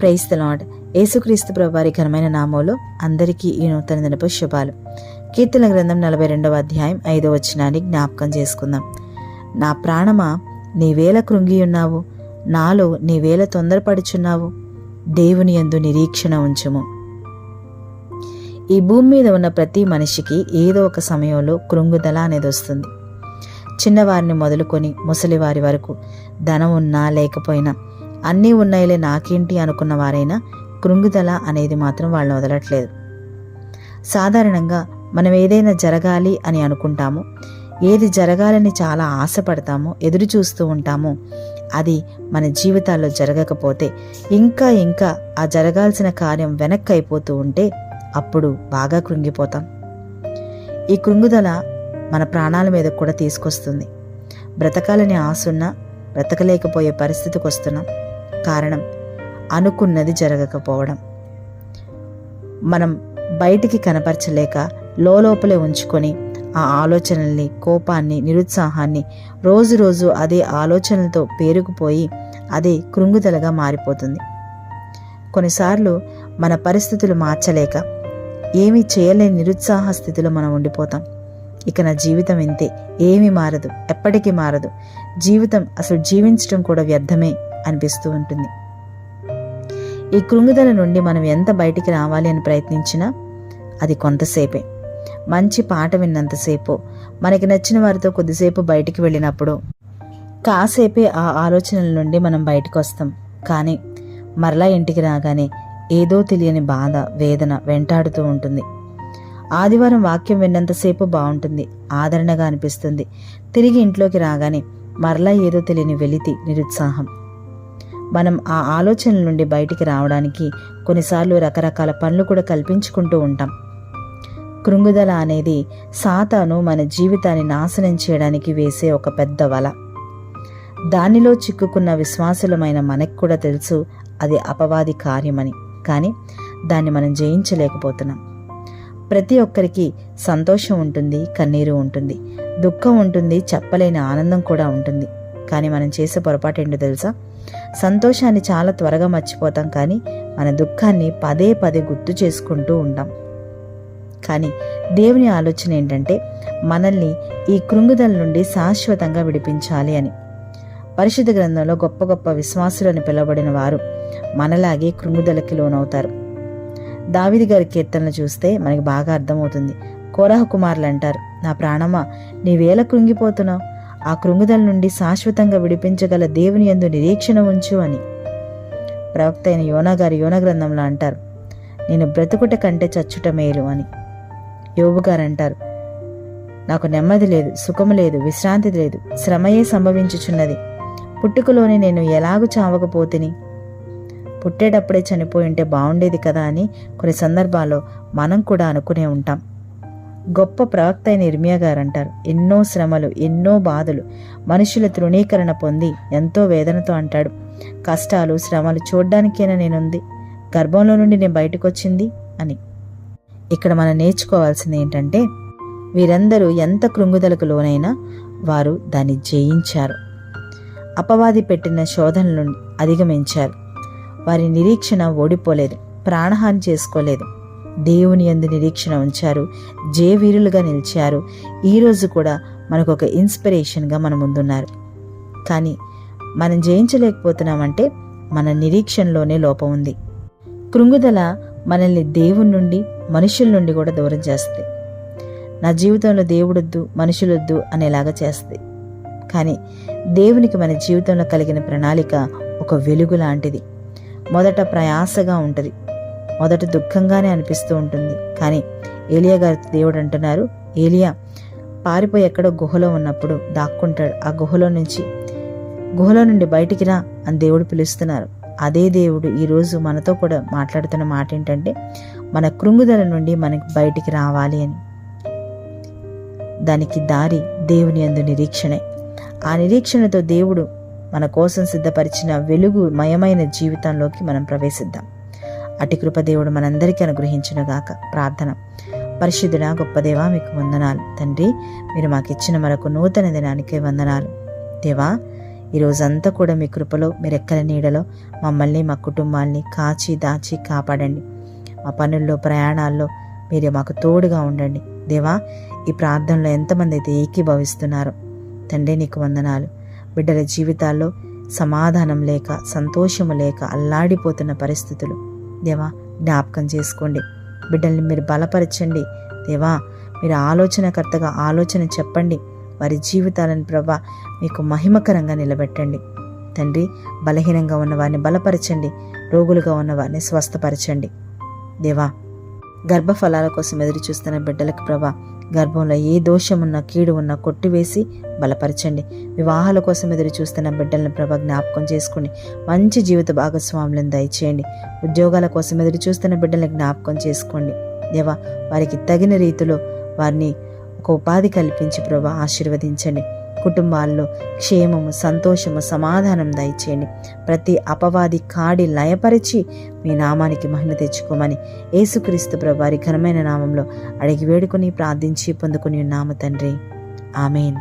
Price the lord యేసుక్రీస్తు ప్రభువారి ఘనమైన నామంలో అందరికీ ఈ నూతన దినపు శుభాలు. కీర్తన గ్రంథం నలభై రెండవ అధ్యాయం ఐదో వచనాన్ని జ్ఞాపకం చేసుకుందాం. నా ప్రాణమా నీవేల కృంగి ఉన్నావు నాలో నీవేల తొందరపడుచున్నావు. దేవుని ఎందు నిరీక్షణ ఉంచుము. ఈ భూమి మీద ఉన్న ప్రతి మనిషికి ఏదో ఒక సమయంలో కృంగుదల అనేది వస్తుంది. చిన్నవారిని మొదలుకొని ముసలివారి వరకు ధనం ఉన్నా లేకపోయినా అన్నీ ఉన్నాయిలే నాకేంటి అనుకున్న వారైనా కృంగుదల అనేది మాత్రం వాళ్ళని వదలట్లేదు. సాధారణంగా మనం ఏదైనా జరగాలి అని అనుకుంటాము ఏది జరగాలని చాలా ఆశపడతామో ఎదురు చూస్తూ ఉంటామో అది మన జీవితాల్లో జరగకపోతే ఇంకా ఇంకా ఆ జరగాల్సిన కార్యం వెనక్కి అయిపోతూ ఉంటే అప్పుడు బాగా కృంగిపోతాం. ఈ కృంగుదల మన ప్రాణాల మీద కూడా తీసుకొస్తుంది. బ్రతకాలని ఆశ ఉన్నా బ్రతకలేకపోయే పరిస్థితికి వస్తున్నాం కారణం. అనుకున్నది జరగకపోవడం. మనం బయటికి కనపరచలేక లోపలే ఉంచుకొని ఆ ఆలోచనల్ని కోపాన్ని నిరుత్సాహాన్ని రోజు రోజు అదే ఆలోచనలతో పేరుకుపోయి అదే కృంగుదలగా మారిపోతుంది. కొన్నిసార్లు మన పరిస్థితులు మార్చలేక ఏమీ చేయలేని నిరుత్సాహ స్థితిలో మనం ఉండిపోతాం. ఇక నా జీవితం ఇంతే ఏమీ మారదు ఎప్పటికీ మారదు. జీవితం అసలు జీవించడం కూడా వ్యర్థమే. అనిపిస్తూ ఉంటుంది. ఈ కృంగుదల నుండి మనం ఎంత బయటికి రావాలి అని ప్రయత్నించినా అది కొంతసేపే. మంచి పాట విన్నంతసేపు మనకి నచ్చిన వారితో కొద్దిసేపు బయటికి వెళ్ళినప్పుడు కాసేపే ఆ ఆలోచనల నుండి మనం బయటకు వస్తాం కానీ మరలా ఇంటికి రాగానే ఏదో తెలియని బాధ వేదన వెంటాడుతూ ఉంటుంది. ఆదివారం వాక్యం విన్నంతసేపు బాగుంటుంది ఆదరణగా అనిపిస్తుంది. తిరిగి ఇంట్లోకి రాగానే మరలా ఏదో తెలియని వెలితి నిరుత్సాహం మనం ఆ ఆలోచనల నుండి బయటికి రావడానికి కొన్నిసార్లు రకరకాల పనులు కూడా కల్పించుకుంటూ ఉంటాం. కృంగుదల అనేది సాతాను మన జీవితాన్ని నాశనం చేయడానికి వేసే ఒక పెద్ద వల. దానిలో చిక్కుకున్న విశ్వాసులమైన మనకు కూడా తెలుసు అది అపవాది కార్యమని. కానీ దాన్ని మనం జయించలేకపోతున్నాం. ప్రతి ఒక్కరికి సంతోషం ఉంటుంది కన్నీరు ఉంటుంది దుఃఖం ఉంటుంది చెప్పలేని ఆనందం కూడా ఉంటుంది. కానీ మనం చేసే పొరపాటు ఏంటో తెలుసా? సంతోషాన్ని చాలా త్వరగా మర్చిపోతాం కానీ మన దుఃఖాన్ని పదే పదే గుర్తు చేసుకుంటూ ఉంటాం. కానీ దేవుని ఆలోచన ఏంటంటే మనల్ని ఈ కృంగుదల నుండి శాశ్వతంగా విడిపించాలి అని. పరిశుద్ధ గ్రంథంలో గొప్ప గొప్ప విశ్వాసులని పిలువబడిన వారు మనలాగే కృంగుదలకి లోనవుతారు. దావిది గారి కీర్తనలు చూస్తే మనకి బాగా అర్థమవుతుంది. కోరహ కుమారులు అంటారు నా ప్రాణమా నీవేళ కృంగిపోతున్నావు? ఆ కృంగుదల నుండి శాశ్వతంగా విడిపించగల దేవుని యందు నిరీక్షణ ఉంచు అని. ప్రవక్త అయిన యోనా గారి యోన గ్రంథంలో అంటారు నేను బ్రతుకుట కంటే చచ్చుట మేలు అని. యోబు గారు అంటారు నాకు నెమ్మది లేదు సుఖము లేదు విశ్రాంతి లేదు శ్రమయే సంభవించుచున్నది. పుట్టుకలోని నేను ఎలాగూ చావకపోతిని? పుట్టేటప్పుడే చనిపోయి ఉంటే బాగుండేది కదా అని కొన్ని సందర్భాల్లో మనం కూడా అనుకునే ఉంటాం. గొప్ప ప్రవక్త అయిన ఇర్మియా గారు అంటారు ఎన్నో శ్రమలు ఎన్నో బాధలు మనుషుల తృణీకరణ పొంది ఎంతో వేదనతో అంటాడు. కష్టాలు శ్రమలు చూడ్డానికేనా నేనుంది? గర్భంలో నుండి నేను బయటకు వచ్చింది అని. ఇక్కడ మనం నేర్చుకోవాల్సింది ఏంటంటే వీరందరూ ఎంత కృంగుదలకు లోనైనా వారు దాన్ని జయించారు. అపవాది పెట్టిన శోధనలను అధిగమించారు. వారి నిరీక్షణ ఓడిపోలేదు ప్రాణహాని చేసుకోలేదు. దేవుని యందు నిరీక్షణ ఉంచారు. జయవీరులుగా నిలిచారు. ఈరోజు కూడా మనకు ఒక ఇన్స్పిరేషన్గా మన ముందున్నారు. కానీ మనం జయించలేకపోతున్నామంటే మన నిరీక్షణలోనే లోపం ఉంది. కృంగుదల మనల్ని దేవుని నుండి మనుషుల నుండి కూడా దూరం చేస్తుంది. నా జీవితంలో దేవుడొద్దు మనుషులొద్దు అనేలాగా చేస్తుంది. కానీ దేవునికి మన జీవితంలో కలిగిన ప్రణాళిక ఒక వెలుగు లాంటిది. మొదట ప్రయాసగా ఉంటుంది. మొదట దుఃఖంగానే అనిపిస్తూ ఉంటుంది. కానీ ఏలియా గారి దేవుడు అంటున్నారు ఏలియా పారిపోయి ఎక్కడో గుహలో ఉన్నప్పుడు దాక్కుంటాడు. ఆ గుహలో నుంచి గుహలో నుండి బయటికి రా అని దేవుడు పిలుస్తున్నారు. అదే దేవుడు ఈరోజు మనతో కూడా మాట్లాడుతున్న మాట ఏంటంటే మన కృంగుదల నుండి మనకి బయటికి రావాలి అని. దానికి దారి దేవుని అందు నిరీక్షణే. ఆ నిరీక్షణతో దేవుడు మన కోసం సిద్ధపరిచిన వెలుగు మయమైన జీవితంలోకి మనం ప్రవేశిద్దాం. అటి కృపదేవుడు మనందరికీ అనుగ్రహించునుగాక. ప్రార్థన. పరిశుద్ధుడ గొప్ప దేవా మీకు వందనాలు. తండ్రి మీరు మాకు ఇచ్చిన మరొక నూతన దినానికి వందనాలు. దేవా ఈ రోజంతా కూడా మీ కృపలో మీరెక్కల నీడలో మమ్మల్ని మా కుటుంబాల్ని కాచి దాచి కాపాడండి. మా పనుల్లో ప్రయాణాల్లో మీరు మాకు తోడుగా ఉండండి. దేవా ఈ ప్రార్థనలో ఎంతమంది అయితే ఏకీభవిస్తున్నారో తండ్రి నీకు వందనాలు. బిడ్డల జీవితాల్లో సమాధానం లేక సంతోషము లేక అల్లాడిపోతున్న పరిస్థితులు దేవా జ్ఞాపకం చేసుకోండి. బిడ్డల్ని మీరు బలపరచండి. దేవా మీరు ఆలోచనకర్తగా ఆలోచన చెప్పండి. వారి జీవితాలను ప్రభా మీకు మహిమకరంగా నిలబెట్టండి. తండ్రి బలహీనంగా ఉన్న వారిని బలపరచండి. రోగులుగా ఉన్న వారిని స్వస్థపరచండి. దేవా గర్భఫలాల కోసం ఎదురు చూస్తున్న బిడ్డలకు ప్రభా గర్భంలో ఏ దోషం కీడు ఉన్నా కొట్టివేసి బలపరచండి. వివాహాల కోసం ఎదురు చూస్తున్న బిడ్డలను ప్రభా జ్ఞాపకం చేసుకోండి మంచి జీవిత భాగస్వాములను దయచేయండి. ఉద్యోగాల కోసం ఎదురు చూస్తున్న బిడ్డలను జ్ఞాపకం చేసుకోండి. దేవా వారికి తగిన రీతిలో వారిని ఒక ఉపాధి కల్పించి ప్రభా ఆశీర్వదించండి. కుటుంబాల్లో క్షేమము సంతోషము సమాధానం దయచేయండి. ప్రతి అపవాది కాడి లయపరిచి మీ నామానికి మహిమ తెచ్చుకోమని యేసుక్రీస్తు ప్రభారి ఘనమైన నామంలో అడిగి వేడుకొని ప్రార్థించి పొందుకుని ఉన్నాము తండ్రి. ఆమెన్.